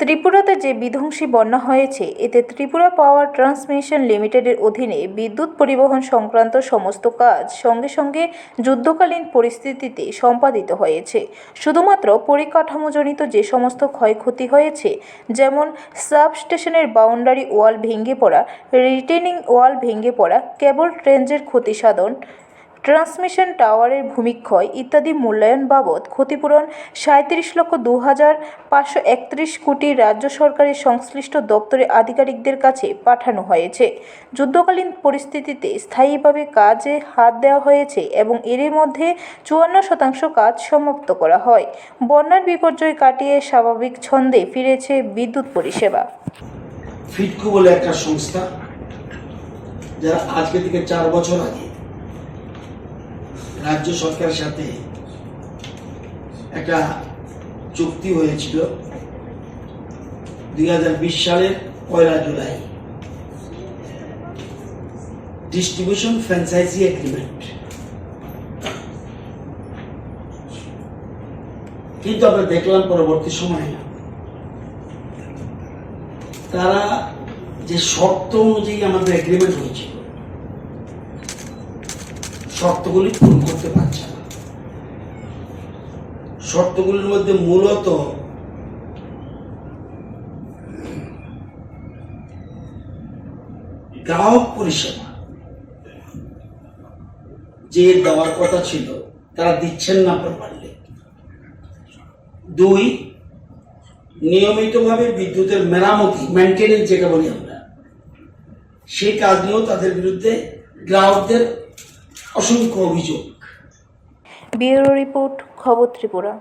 ত্রিপুরাতে যে বিধ্বংসী বন্যা হয়েছে, এতে ত্রিপুরা পাওয়ার ট্রান্সমিশন লিমিটেডের অধীনে বিদ্যুৎ পরিবহন সংক্রান্ত সমস্ত কাজ সঙ্গে সঙ্গে যুদ্ধকালীন পরিস্থিতিতে সম্পাদিত হয়েছে। শুধুমাত্র পরিকাঠামোজনিত যে সমস্ত ক্ষয়ক্ষতি হয়েছে, যেমন সাবস্টেশনের বাউন্ডারি ওয়াল ভেঙে পড়া রিটেনিং ওয়াল ভেঙে পড়া, কেবল ট্রেঞ্জের ক্ষতিসাধন ট্রান্সমিশন টাওয়ারের ভূমিক্ষয় ইত্যাদি মূল্যায়ন বাবদ ক্ষতিপূরণ সাঁত্রিশ লক্ষ দু হাজার পাঁচশো একত্রিশ কোটি রাজ্য সরকারের সংশ্লিষ্ট দপ্তরের আধিকারিকদের কাছে পাঠানো হয়েছে। যুদ্ধকালীন পরিস্থিতিতে স্থায়ীভাবে কাজে হাত দেওয়া হয়েছে এবং এর মধ্যে চুয়ান্ন শতাংশ কাজ সমাপ্ত করা হয়। বন্যার বিপর্যয় কাটিয়ে স্বাভাবিক ছন্দে ফিরেছে বিদ্যুৎ পরিষেবা। ফিটকো বলে একটা সংস্থা, যারা আজকে থেকে চার বছর আগে রাজ্য সরকারের সাথে একটা চুক্তি হয়েছিল দুই সালের পয়লা জুলাই। ডিস্ট্রিবিউশন ফ্র্যাঞ্চাইজি এগ্রিমেন্ট কিন্তু আমরা দেখলাম পরবর্তী সময়ে তারা যে শর্ত অনুযায়ী আমাদের এগ্রিমেন্ট হয়েছিল শর্তগুলি পূরণ করতে পারছে না। শর্তগুলির মধ্যে মূলত গ্রাহক পরিষেবা, যে দেওয়ার কথা ছিল, তারা দিচ্ছেন না প্রপারলি দুই, নিয়মিতভাবে বিদ্যুতের মেরামতি মেনটেনেন্স যেটা বলি আমরা, সেই কাজ নিয়েও তাদের বিরুদ্ধে গ্রাহকদের অসংখ্য অভিযোগ। ব্যুরো রিপোর্ট খবর ত্রিপুরা।